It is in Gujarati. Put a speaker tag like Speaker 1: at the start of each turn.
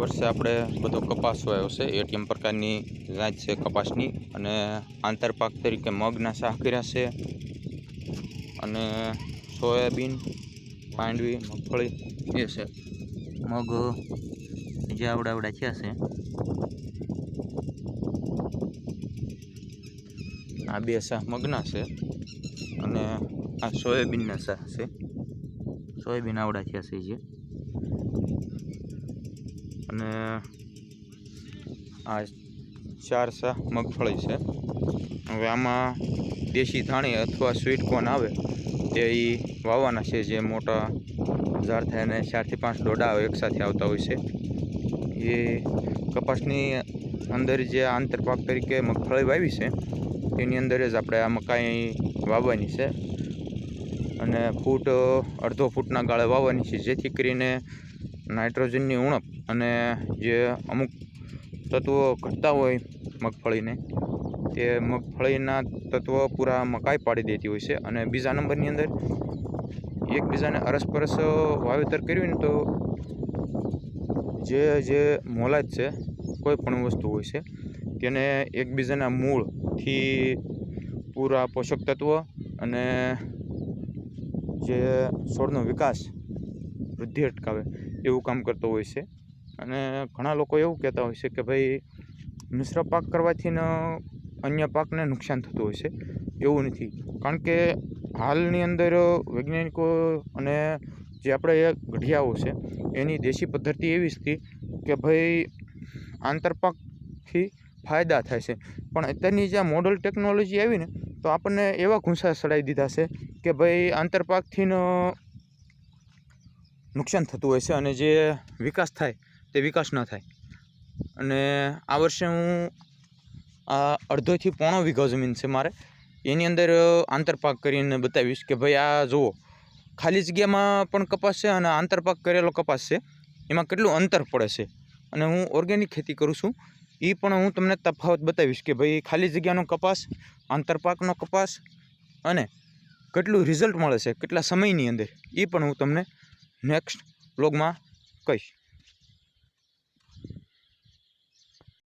Speaker 1: વર્ષે આપણે બધો કપાસ વાયો છે એટીએમ પ્રકારની જાત છે કપાસની. અને આંતરપાક તરીકે મગના શાહ કર્યા છે. અને સોયાબીન, પાંડવી, મગફળી એ છે. મગ જે આવડા આવડા થયા છે. આ બે શાહ મગના છે અને આ સોયાબીનના શાહ છે. સોયાબીન આવડા થયા છે જે. અને આ ચાર સા મગફળી છે. હવે આમાં દેશી ધાણી અથવા સ્વીટ કોર્ન આવે, તે એ વાવવાના છે. જે મોટા ઝાડ થાય અને ચારથી પાંચ આવે એકસાથે આવતા હોય છે. એ કપાસની અંદર જે આંતરપાક તરીકે મગફળી વાવી છે તેની અંદર જ આપણે આ મકાઈ વાવવાની છે. અને ફૂટ અડધો ફૂટના ગાળે વાવવાની છે, જેથી કરીને નાઇટ્રોજનની ઉણપ અને જે અમુક તત્વો ઘટતા હોય મગફળીને, તે મગફળીના તત્વો પૂરા મકાઈ પાડી દેતી હોય છે અને બીજા નંબરની અંદર એકબીજાને અરસપરસ વાવેતર કર્યું ને તો જે જે મોલાદ છે, કોઈ પણ વસ્તુ હોય છે, તેને એકબીજાના મૂળથી પૂરા પોષક તત્વો અને જે છોડનો વિકાસ વૃદ્ધિ અટકાવે. એવું કામ કરતો હોય છે. અને ઘણા લોકો એવું કહેતા હોય છે કે ભાઈ, મિશ્ર પાક કરવાથી ન અન્ય પાકને નુકસાન થતું હોય છે. એવું નથી. કારણ કે હાલની અંદર વૈજ્ઞાનિકો અને જે આપણે ગઢિયાઓ છે, એની દેશી પદ્ધતિ એવી હતી કે ભાઈ આંતરપાકથી ફાયદા થાય છે. પણ અત્યારની જે મોડલ ટેકનોલોજી આવી ને, તો આપણને એવા ઘૂંસા ચડાવી દીધા છે કે ભાઈ આંતરપાકથી નુકસાન થતું હોય છે અને જે વિકાસ થાય તે વિકાસ ન થાય. અને આ વર્ષે હું આ અડધોથી પોણો વીઘો જમીન છે મારે. એની અંદર આંતરપાક કરીને બતાવીશ કે ભાઈ આ જુઓ, ખાલી જગ્યામાં પણ કપાસ છે અને આંતરપાક કરેલો કપાસ છે. એમાં કેટલું અંતર પડે છે? અને હું ઓર્ગેનિક ખેતી કરું છું. એ પણ હું તમને તફાવત બતાવીશ કે ભાઈ ખાલી જગ્યાનો કપાસ, આંતરપાકનો કપાસ અને કેટલું રિઝલ્ટ મળે છે, કેટલા સમયની અંદર, એ પણ હું તમને નેક્સ્ટ બ્લોગમાં કહીશ.